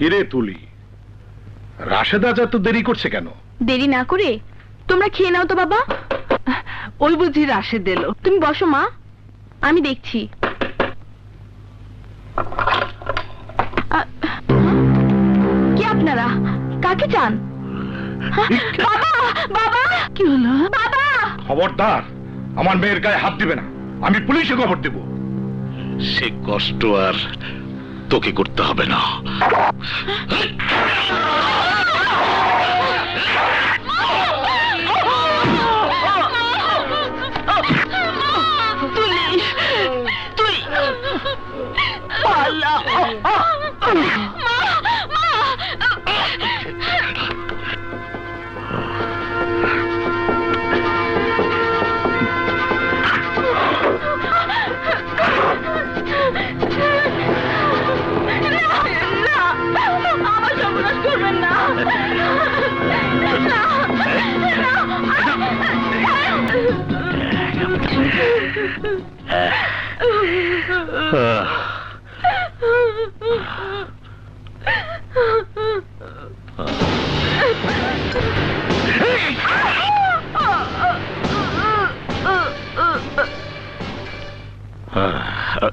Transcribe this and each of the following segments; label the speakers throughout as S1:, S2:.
S1: কিরে তুলি? রাশেদা যা তো দেরি করছে কেন?
S2: দেরি না করে? তোমরা খেয়ে নাও তো বাবা।
S3: ওই বুঝি রাশেদ এলো।
S2: তুমি বসো মা। আমি দেখছি। আ- কে আপনারা? কাকে চান? হ্যাঁ? বাবা বাবা!
S3: কি হলো?
S2: বাবা!
S1: খবরদার আমার মেয়ের গায়ে হাত দিবে না। আমি পুলিশে খবর দেব।
S4: সে কষ্ট আর তোকে করতে হবে না।
S3: তুই তুই পালা।
S1: Uh...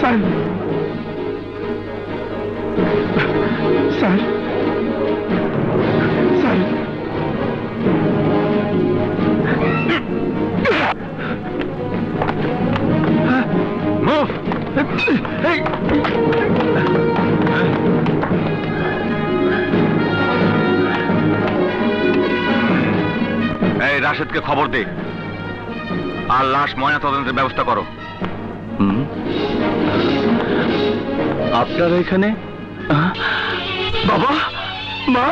S1: sir sir sir Move!
S5: Hey! রাশেদকে খবর দে। আর লাশ ময়না তদন্তের ব্যবস্থা করো।
S4: আপনারা এখানে?
S1: বাবা মা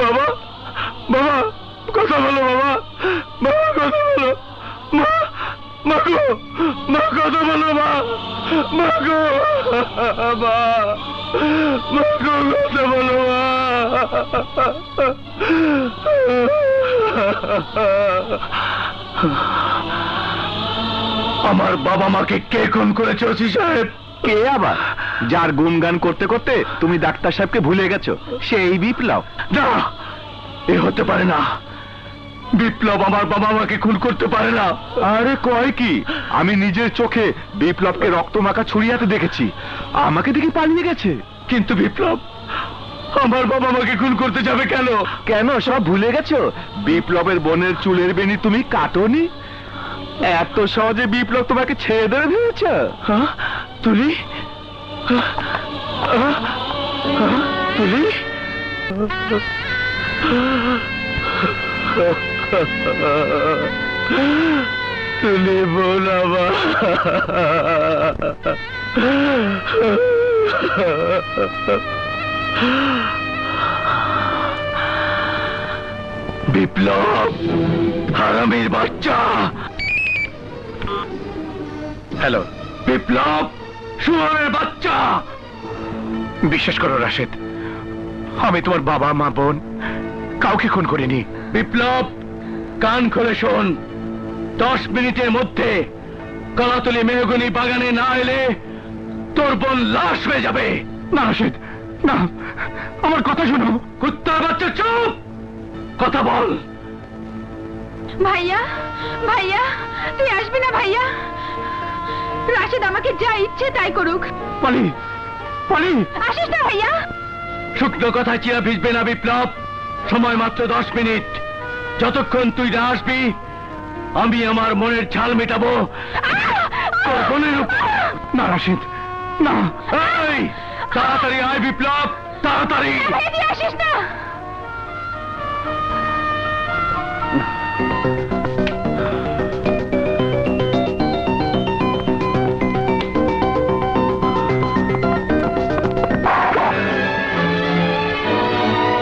S1: বাবা বাবা কথা বলো বাবা বাবা কথা বলো। মা মা গো মা কথা বলো মা মা গো মা মা গো কথা বলো মা। আমার বাবা মাকে কে খুন করেছে ওসি সাহেব?
S5: কে আবার? যার গুনগান করতে করতে তুমি ডাক্তার সাহেবকে ভুলে গেছো সেই বিপ্লব।
S1: না এ হতে পারে না। বিপ্লব আমার বাবা মাকে খুন করতে পারে না।
S5: আরে কয় কি? আমি নিজের চোখে বিপ্লবকে রক্ত মাখা ছুরিয়াতে দেখেছি। আমাকে দেখে পালিয়ে গেছে।
S1: কিন্তু বিপ্লব আমার বাবা মাকে খুন করতে যাবে কেন?
S5: কেন? সব ভুলে গেছো? বিপ্লবের বোনের চুলের বেনি তুমি কাটোনি? এত সহজে বিপ্লব তোমাকে ছেড়ে ভেবেছ?
S1: হ্যাঁ? তুলি? তুলি? তুলি বোন আমার। বিপ্লব হারামের বাচ্চা।
S5: হ্যালো।
S1: বিপ্লব সুহানের বাচ্চা।
S5: বিশ্বাস করো রাশেদ আমি তোমার বাবা মা বোন কাউকে খুন করিনি।
S1: বিপ্লব কান খুলে শোন। দশ মিনিটের মধ্যে কলাতলি মেহগনি বাগানে না এলে তোর বোন লাশ হয়ে যাবে। না রাশেদ না আমার কথা শোনো। কুত্তার বাচ্চা চুপ! কথা বল।
S2: ভাইয়া ভাইয়া তুই আসবি না ভাইয়া? রাশেদ আমাকে যা ইচ্ছে তাই করুক।
S1: পালি পালি!
S2: আসিস না ভাইয়া?
S1: শুকনো কথা চিরা ভিজবে না বিপ্লব। সময় মাত্র দশ মিনিট। যতক্ষণ তুই না আসবি আমি আমার মনের ঝাল মেটাবো। না রাশিদ না। তাড়াতাড়ি আয় বিপ্লব তাড়াতাড়ি।
S2: আসিস না।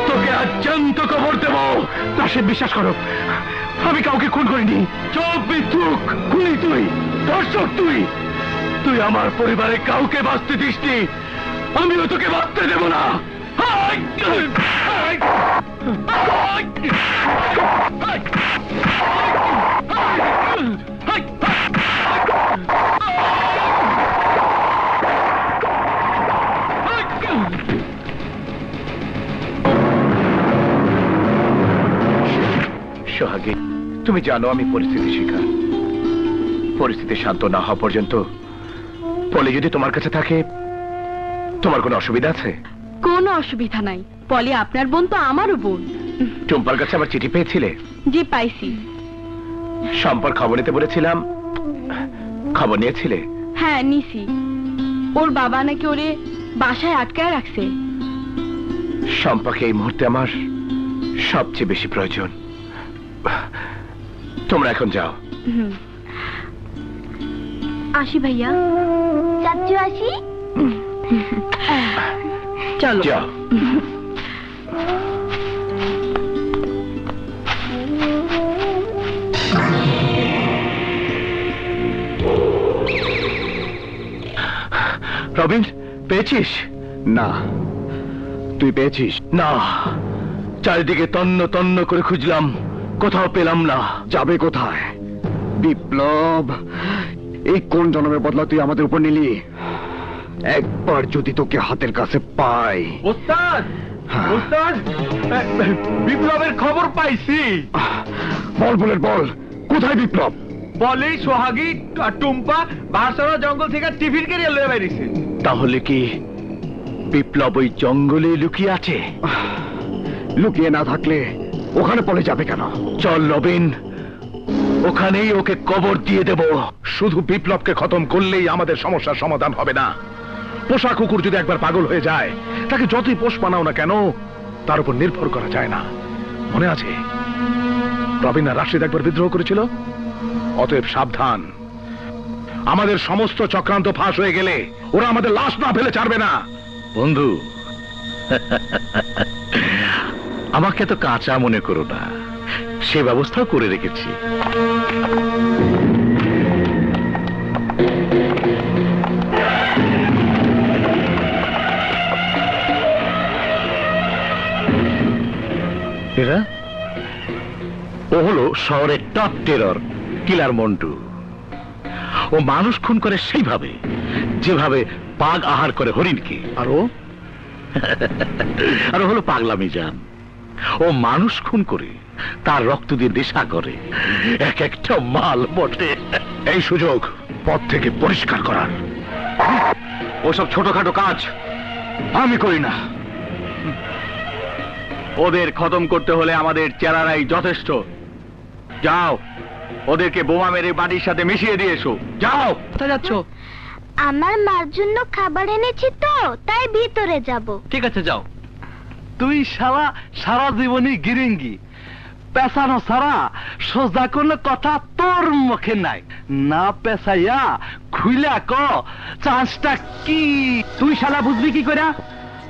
S1: তোকে আজ জ্যান্ত কবর দেবো। রাশেদ বিশ্বাস করো আমি কাউকে খুন করিনি। চোখ বিদ্রুক খুনি তুই দর্শক তুই। তুই আমার পরিবারে কাউকে বাঁচতে দিসনি। আমিও তোকে বাঁচতে দেব না! সোহাগী, তুমি জানো আমি পরিস্থিতি শিকার। পরিস্থিতি শান্ত না হওয়া পর্যন্ত পলি যদি তোমার কাছে থাকে তোমার কোনো অসুবিধা আছে?
S2: কোনো অসুবিধা নাই। পলি আপনার বোন তো আমারও বোন।
S1: টুম্পার কাছে আমার চিঠি পেয়েছিলে?
S2: জি পাইছি।
S1: সম্পর্ক খবর নিতে বলেছিলাম। খবর নিয়েছিলে?
S2: হ্যাঁ নিছি। ওর বাবা নাকি ওরে বাসায় আটকায় রাখছে।
S1: সম্পর্কে এই মুহূর্তে আমার সবচেয়ে বেশি প্রয়োজন। তোমরা এখন যাও।
S2: হুম। আসি ভাইয়া।
S6: চাচু আসি?
S2: চলো।
S1: যাও। রবিন পেয়েছিস?
S5: না। তুই পেয়েছিস?
S1: না। চারিদিকে তন্ন তন্ন করে খুঁজলাম। কোথাও পেলাম না।
S5: যাবে কোথায়? বিপ্লব, এই কোন জন্মের বদলা তুই আমাদের উপর নিলি? একবার যদি তোকে হাতের কাছে পাই।
S1: ওস্তাদ!
S5: হ্যাঁ।
S1: ওস্তাদ! বিপ্লবের খবর পাইছি।
S5: বল বলের বল। কোথায় বিপ্লব?
S1: বলে সোহাগী আর টুম্পা বারসারা জঙ্গল থেকে টিফিন কেরিয়ে লয়ে বেরিয়েছে। তাহলে কি বিপ্লব ওই জঙ্গলে লুকিয়ে আছে?
S5: লুকিয়ে না থাকলে ওখানে পড়ে যাবে কেন?
S1: চল নবীন ওখানেই ওকে কবর দিয়ে দেব।
S4: শুধু বিপ্লবকে খতম করলেই আমাদের সমস্যার সমাধান হবে না। পোষা কুকুর যদি একবার পাগল হয়ে যায়, তাকে যতই পোষ বানাও না কেন, তার উপর নির্ভর করা যায় না। মনে আছে? রবিন রাশিদ একবার বিদ্রোহ করেছিল? অতএব সাবধান। আমাদের সমস্ত চক্রান্ত ফাঁস হয়ে গেলে ওরা আমাদের লাশ না ফেলে ছাড়বে না।
S1: বন্ধু, আমাকে তো কাঁচা মনে করো না। সে ব্যবস্থাও করে রেখেছি। এরা ও হলো শহরের টপ টেরর কিলার মন্টু। ও মানুষ খুন করে সেইভাবে যেভাবে পাগ আহার করে হরিণকে।
S4: আরও
S1: আর ও হলো পাগলামি জান। ও মানুষ খুন করে তার রক্ত দিয়ে নেশা করে। এক একটা মাল বটে।
S4: এই সুযোগ পথ থেকে পরিষ্কার করার।
S1: ওসব ছোটখাটো কাজ আমি করি না। ওদের খতম করতে হলে আমাদের চেলারাই যথেষ্ট। যাও ওদেরকে বোমা মেরে বাড়ির সাথে মিশিয়ে দিয়ে এসো। যাও!
S3: কোথায় যাচ্ছ?
S6: আমার মার জন্য খাবার এনেছি তো তাই ভিতরে যাব।
S3: ঠিক আছে যাও। তুই সারা সারা জীবনই গিরিঙ্গি। পেছানো সারা সোজা করলে কথা তোর মুখে নাই। না পেছাইয়া খুইলা ক চান্সটা কি? তুই শালা বুঝবি কি করে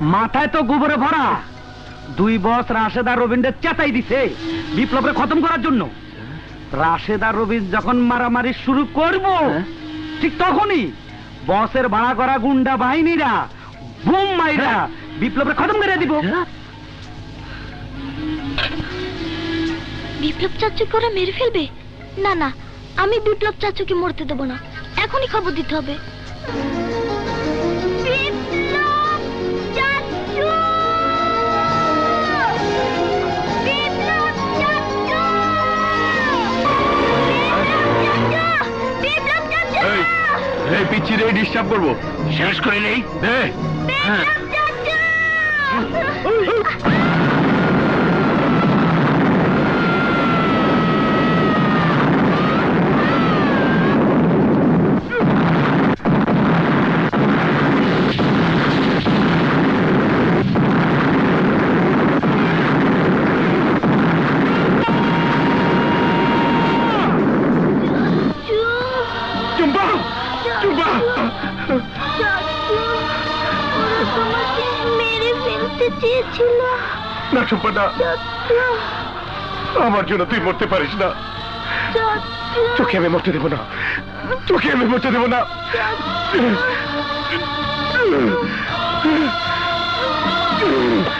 S3: মাথায় তো গোবরে ভরা। দুই বস রাশেদার রবীন্দ্রের চেতাই দিছে বিপ্লবের খতম করার জন্য। রাশেদার রবীন্দ্র যখন মারামারি শুরু করব ঠিক তখনই বসের ভাড়া করা গুন্ডা বাহিনীরা বুম মাইরা বিপ্লবের খতম করে দিব।
S6: বিপ্লব চাচুকে ওরা মেরে ফেলবে? না না আমি বিপ্লব চাচুকে মরতে দেবো না। এখনই খবর দিতে হবে।
S1: এই ডিস্টার্ব করব। শেষ করে নেই? দে হ্যাঁ।
S4: আমার জন্য তুই মরতে পারিস না। তোকে আমি মরতে দেবো না। তোকে আমি মরতে দেবো না।
S1: এবার